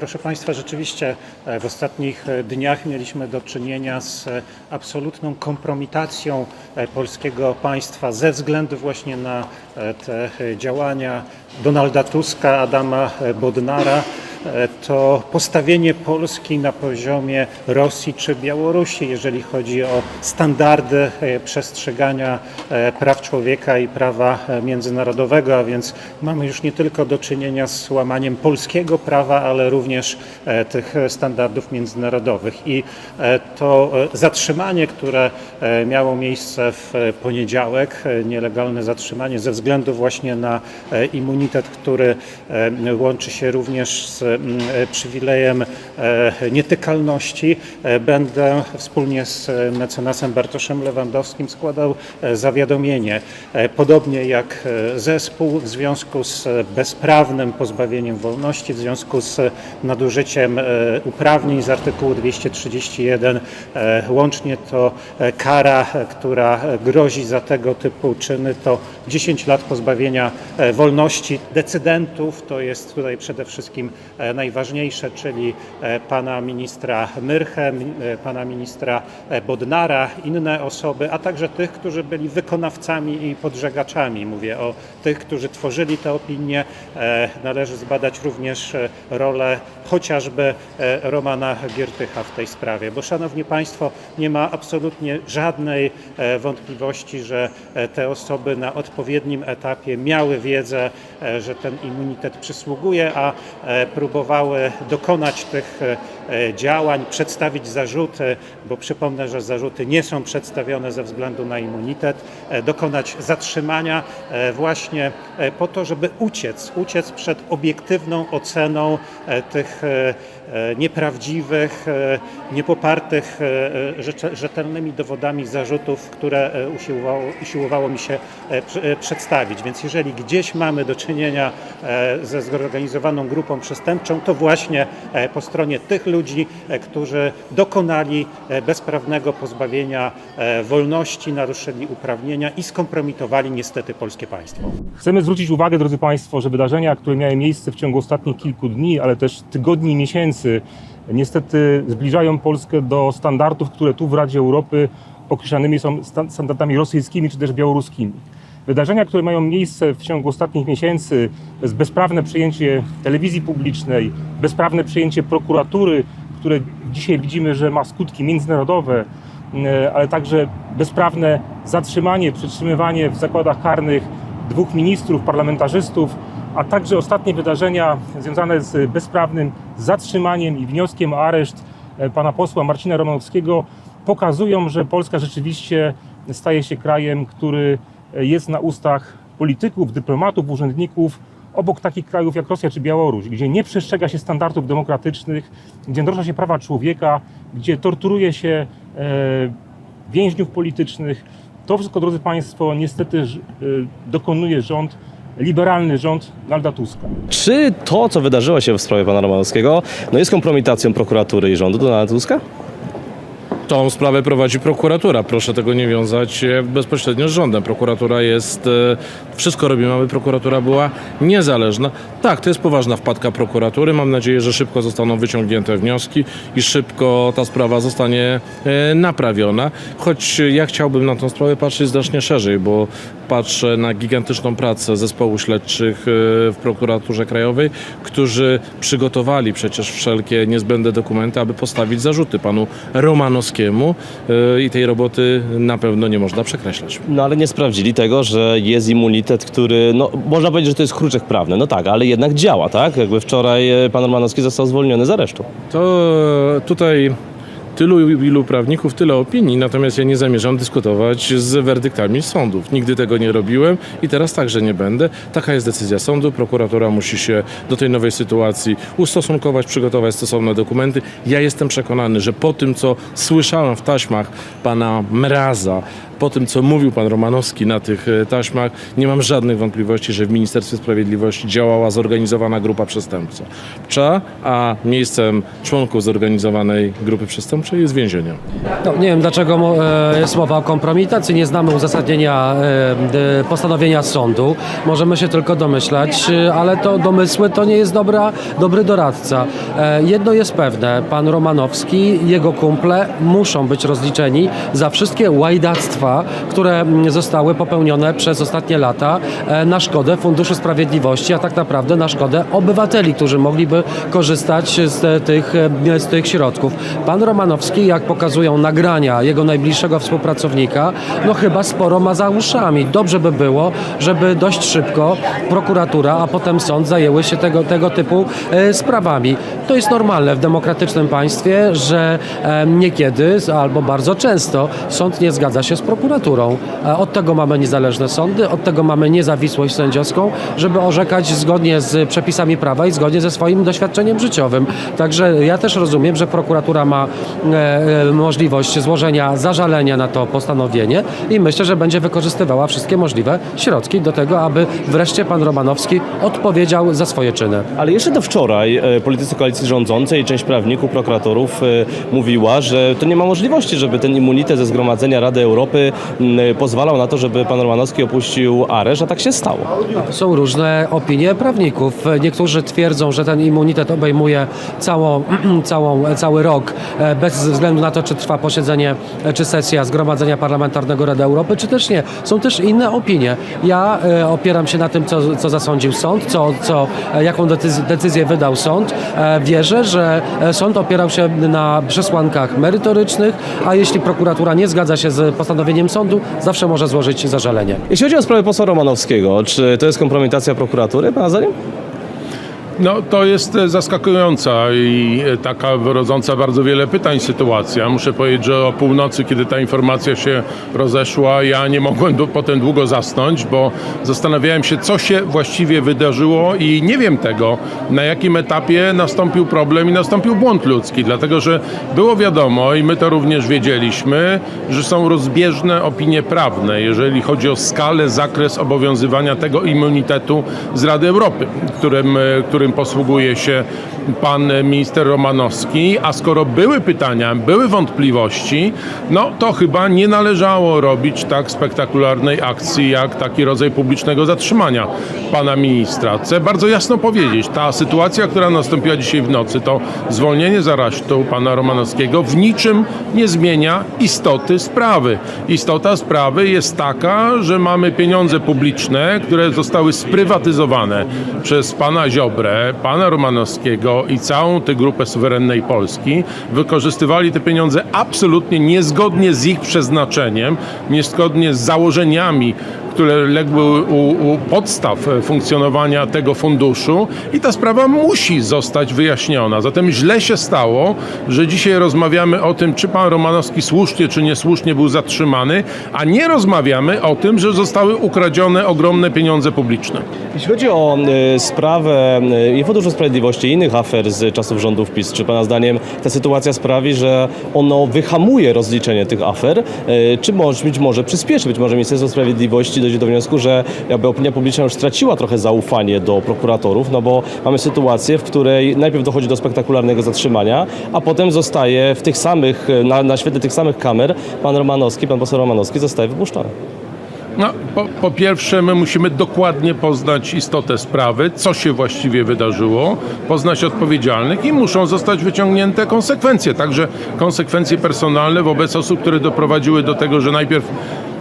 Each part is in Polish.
Proszę Państwa, rzeczywiście e, w ostatnich e, dniach mieliśmy do czynienia z e, absolutną kompromitacją polskiego państwa ze względu właśnie na te działania Donalda Tuska, Adama Bodnara. E, To postawienie Polski na poziomie Rosji czy Białorusi, jeżeli chodzi o standardy e, przestrzegania e, praw człowieka i prawa międzynarodowego, a więc mamy już nie tylko do czynienia z łamaniem polskiego prawa, ale również tych standardów międzynarodowych. I to zatrzymanie, które miało miejsce w poniedziałek, nielegalne zatrzymanie ze względu właśnie na immunitet, który łączy się również z e, przywilejem e, nietykalności, e, będę wspólnie z mecenasem Bartoszem Lewandowskim składał zawiadomienie, podobnie jak zespół w związku z bezprawnym pozbawieniem wolności, w związku z nadużyciem uprawnień z artykułu 231. E, Łącznie to kara, która grozi za tego typu czyny, to 10 lat pozbawienia wolności decydentów. To jest tutaj przede wszystkim najważniejsze, czyli e, pana ministra Myrchę, e, pana ministra e, Bodnara, inne osoby, a także tych, którzy byli wykonawcami i podżegaczami. Mówię o tych, którzy tworzyli te opinie. E, Należy zbadać również e, rolę chociażby e, Romana Giertycha w tej sprawie, bo szanowni państwo, nie ma absolutnie żadnej e, wątpliwości, że e, te osoby na odpowiednim etapie miały wiedzę, e, że ten immunitet przysługuje, a e, próbowały dokonać tych e, działań, przedstawić zarzuty, bo przypomnę, że zarzuty nie są przedstawione ze względu na immunitet, e, dokonać zatrzymania e, właśnie e, po to, żeby uciec, uciec przed obiektywną oceną e, tych e, e, nieprawdziwych, e, niepopartych e, e, rzetelnymi dowodami zarzutów, które e, usiłowało, usiłowało mi się e, pr- e, przedstawić. Więc jeżeli gdzieś mamy do czynienia e, ze zorganizowaną grupą przestępczą, to właśnie e, po stronie tych ludzi, e, którzy dokonali e, bezprawnego pozbawienia e, wolności, naruszyli uprawnienia i skompromitowali niestety polskie państwo. Chcemy zwrócić uwagę, drodzy Państwo, że wydarzenia, które miały miejsce w ciągu ostatnich kilku dni, ale też tygodni i miesięcy, niestety zbliżają Polskę do standardów, które tu w Radzie Europy określanymi są stan- standardami rosyjskimi czy też białoruskimi. Wydarzenia, które mają miejsce w ciągu ostatnich miesięcy, bezprawne przejęcie telewizji publicznej, bezprawne przejęcie prokuratury, które dzisiaj widzimy, że ma skutki międzynarodowe, e, ale także bezprawne zatrzymanie, przetrzymywanie w zakładach karnych dwóch ministrów, parlamentarzystów, a także ostatnie wydarzenia związane z bezprawnym zatrzymaniem i wnioskiem o areszt e, pana posła Marcina Romanowskiego pokazują, że Polska rzeczywiście staje się krajem, który jest na ustach polityków, dyplomatów, urzędników, obok takich krajów jak Rosja czy Białoruś, gdzie nie przestrzega się standardów demokratycznych, gdzie narusza się prawa człowieka, gdzie torturuje się e, więźniów politycznych. To wszystko, drodzy Państwo, niestety y, dokonuje rząd, liberalny rząd Donalda Tuska. Czy to, co wydarzyło się w sprawie pana Romanowskiego, no jest kompromitacją prokuratury i rządu Donalda Tuska? Tą sprawę prowadzi prokuratura. Proszę tego nie wiązać e, bezpośrednio z rządem. Prokuratura jest. Wszystko robimy, aby prokuratura była niezależna. Tak, to jest poważna wpadka prokuratury. Mam nadzieję, że szybko zostaną wyciągnięte wnioski i szybko ta sprawa zostanie e, naprawiona. Choć ja chciałbym na tą sprawę patrzeć znacznie szerzej, bo patrzę na gigantyczną pracę zespołu śledczych e, w prokuraturze krajowej, którzy przygotowali przecież wszelkie niezbędne dokumenty, aby postawić zarzuty panu Romanowskiemu e, i tej roboty na pewno nie można przekreślać. No ale nie sprawdzili tego, że jest immunitet, który, no można powiedzieć, że to jest kruczek prawny. No tak, ale jednak działa, tak? Jakby wczoraj e, pan Romanowski został zwolniony z aresztu. To e, tutaj tylu ilu prawników, tyle opinii, natomiast ja nie zamierzam dyskutować z werdyktami sądów. Nigdy tego nie robiłem i teraz także nie będę. Taka jest decyzja sądu. Prokuratura musi się do tej nowej sytuacji ustosunkować, przygotować stosowne dokumenty. Ja jestem przekonany, że po tym, co słyszałem w taśmach pana Mraza, po tym, co mówił pan Romanowski na tych e, taśmach, nie mam żadnych wątpliwości, że w Ministerstwie Sprawiedliwości działała zorganizowana grupa przestępcza, a miejscem członków zorganizowanej grupy przestępczej jest więzienie. No, nie wiem dlaczego e, jest mowa o kompromitacji. Nie znamy uzasadnienia e, postanowienia sądu. Możemy się tylko domyślać, ale to domysły to nie jest dobra, dobry doradca. Jedno jest pewne, pan Romanowski jego kumple muszą być rozliczeni za wszystkie łajdactwa, które mm, zostały popełnione przez ostatnie lata e, na szkodę Funduszu Sprawiedliwości, a tak naprawdę na szkodę obywateli, którzy mogliby korzystać z e, tych, e, z tych środków. Pan Romanowski, jak pokazują nagrania jego najbliższego współpracownika, no chyba sporo ma za uszami. Dobrze by było, żeby dość szybko prokuratura, a potem sąd zajęły się tego, tego typu sprawami. To jest normalne w demokratycznym państwie, że niekiedy albo bardzo często sąd nie zgadza się z prokuraturą. E, Od tego mamy niezależne sądy, od tego mamy niezawisłość sędziowską, żeby orzekać zgodnie z przepisami prawa i zgodnie ze swoim doświadczeniem życiowym. Także ja też rozumiem, że prokuratura ma e, e, możliwość złożenia zażalenia na to postanowienie i myślę, że będzie wykorzystywała wszystkie możliwe środki do tego, aby wreszcie pan Romanowski odpowiedział za swoje czyny. Ale jeszcze do wczoraj politycy koalicji rządzącej część prawników, prokuratorów mówiła, że to nie ma możliwości, żeby ten immunitet ze Zgromadzenia Rady Europy pozwalał na to, żeby pan Romanowski opuścił areszt, a tak się stało. Są różne opinie prawników. Niektórzy twierdzą, że ten immunitet obejmuje całą, całą, cały rok, e, bez względu na to, czy trwa posiedzenie, e, czy sesja Zgromadzenia Parlamentarnego Rady Europy, czy też nie. Są też inne opinie. Ja e, opieram się na tym, co, co zasądził sąd, co, co, jaką decyzję, wydał sąd. Wierzę, że sąd opierał się na przesłankach merytorycznych, a jeśli prokuratura nie zgadza się z postanowieniem sądu, zawsze może złożyć zażalenie. Jeśli chodzi o sprawę posła Romanowskiego, czy to jest kompromitacja prokuratury, pana zdaniem? No, to jest e, zaskakująca i e, taka rodząca bardzo wiele pytań sytuacja. Muszę powiedzieć, że o północy, kiedy ta informacja się rozeszła, ja nie mogłem potem długo zasnąć, bo zastanawiałem się, co się właściwie wydarzyło i nie wiem tego, na jakim etapie nastąpił problem i nastąpił błąd ludzki, dlatego że było wiadomo i my to również wiedzieliśmy, że są rozbieżne opinie prawne, jeżeli chodzi o skalę, zakres obowiązywania tego immunitetu z Rady Europy, którym, e, którym posługuje się pan minister Romanowski, a skoro były pytania, były wątpliwości, no to chyba nie należało robić tak spektakularnej akcji, jak taki rodzaj publicznego zatrzymania pana ministra. Chcę bardzo jasno powiedzieć, ta sytuacja, która nastąpiła dzisiaj w nocy, to zwolnienie z aresztu pana Romanowskiego w niczym nie zmienia istoty sprawy. Istota sprawy jest taka, że mamy pieniądze publiczne, które zostały sprywatyzowane przez pana Ziobrę, pana Romanowskiego i całą tę grupę suwerennej Polski. Wykorzystywali te pieniądze absolutnie niezgodnie z ich przeznaczeniem, niezgodnie z założeniami które legły u, u podstaw funkcjonowania tego funduszu i ta sprawa musi zostać wyjaśniona. Zatem źle się stało, że dzisiaj rozmawiamy o tym, czy pan Romanowski słusznie czy niesłusznie był zatrzymany, a nie rozmawiamy o tym, że zostały ukradzione ogromne pieniądze publiczne. Jeśli chodzi o e, sprawę i Funduszu Sprawiedliwości i innych afer z czasów rządów PiS, czy Pana zdaniem ta sytuacja sprawi, że ono wyhamuje rozliczenie tych afer, e, czy może, być może przyspieszy, być może Ministerstwo Sprawiedliwości dojdzie do wniosku, że jakby opinia publiczna już straciła trochę zaufanie do prokuratorów, no bo mamy sytuację, w której najpierw dochodzi do spektakularnego zatrzymania, a potem zostaje w tych samych, na, na świetle tych samych kamer pan Romanowski, pan poseł Romanowski zostaje wypuszczony. No, po, po pierwsze, my musimy dokładnie poznać istotę sprawy, co się właściwie wydarzyło, poznać odpowiedzialnych i muszą zostać wyciągnięte konsekwencje, także konsekwencje personalne wobec osób, które doprowadziły do tego, że najpierw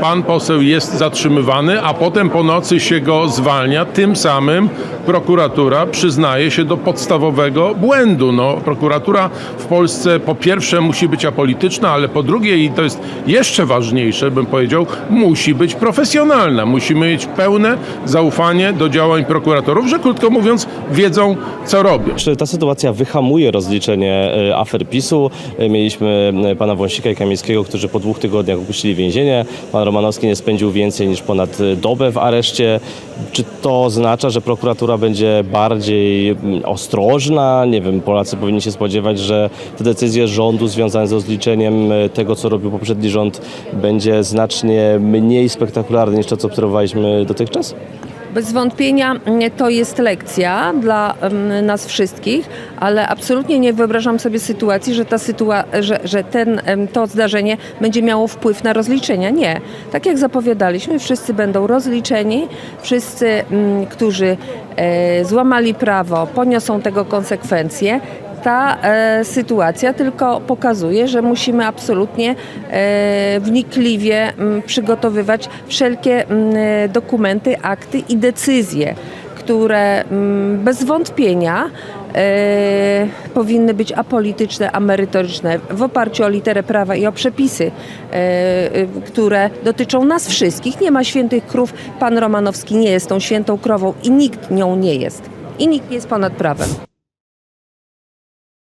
pan poseł jest zatrzymywany, a potem po nocy się go zwalnia. Tym samym prokuratura przyznaje się do podstawowego błędu. No, prokuratura w Polsce po pierwsze musi być apolityczna, ale po drugie, i to jest jeszcze ważniejsze, bym powiedział, musi być profesjonalna. Musimy mieć pełne zaufanie do działań prokuratorów, że krótko mówiąc wiedzą, co robią. Czy ta sytuacja wyhamuje rozliczenie e, afer PiSu? E, Mieliśmy e, pana Wąsika i Kamińskiego, którzy po dwóch tygodniach opuścili więzienie. Romanowski nie spędził więcej niż ponad e, dobę w areszcie. Czy to oznacza, że prokuratura będzie bardziej mm, ostrożna? Nie wiem, Polacy powinni się spodziewać, że te decyzje rządu związane z rozliczeniem e, tego, co robił poprzedni rząd, będzie znacznie mniej spektakularne niż to, co obserwowaliśmy dotychczas? Bez wątpienia mm, to jest lekcja dla mm, nas wszystkich, ale absolutnie nie wyobrażam sobie sytuacji, że, ta sytua- że, że ten, em, to zdarzenie będzie miało wpływ na rozliczenia. Nie. Tak jak zapowiadaliśmy, wszyscy będą rozliczeni, wszyscy, mm, którzy e, złamali prawo, poniosą tego konsekwencje ta e, sytuacja tylko pokazuje, że musimy absolutnie e, wnikliwie m, przygotowywać wszelkie m, dokumenty, akty i decyzje, które m, bez wątpienia e, powinny być apolityczne, a merytoryczne w oparciu o literę prawa i o przepisy, e, e, które dotyczą nas wszystkich. Nie ma świętych krów. Pan Romanowski nie jest tą świętą krową i nikt nią nie jest. I nikt nie jest ponad prawem.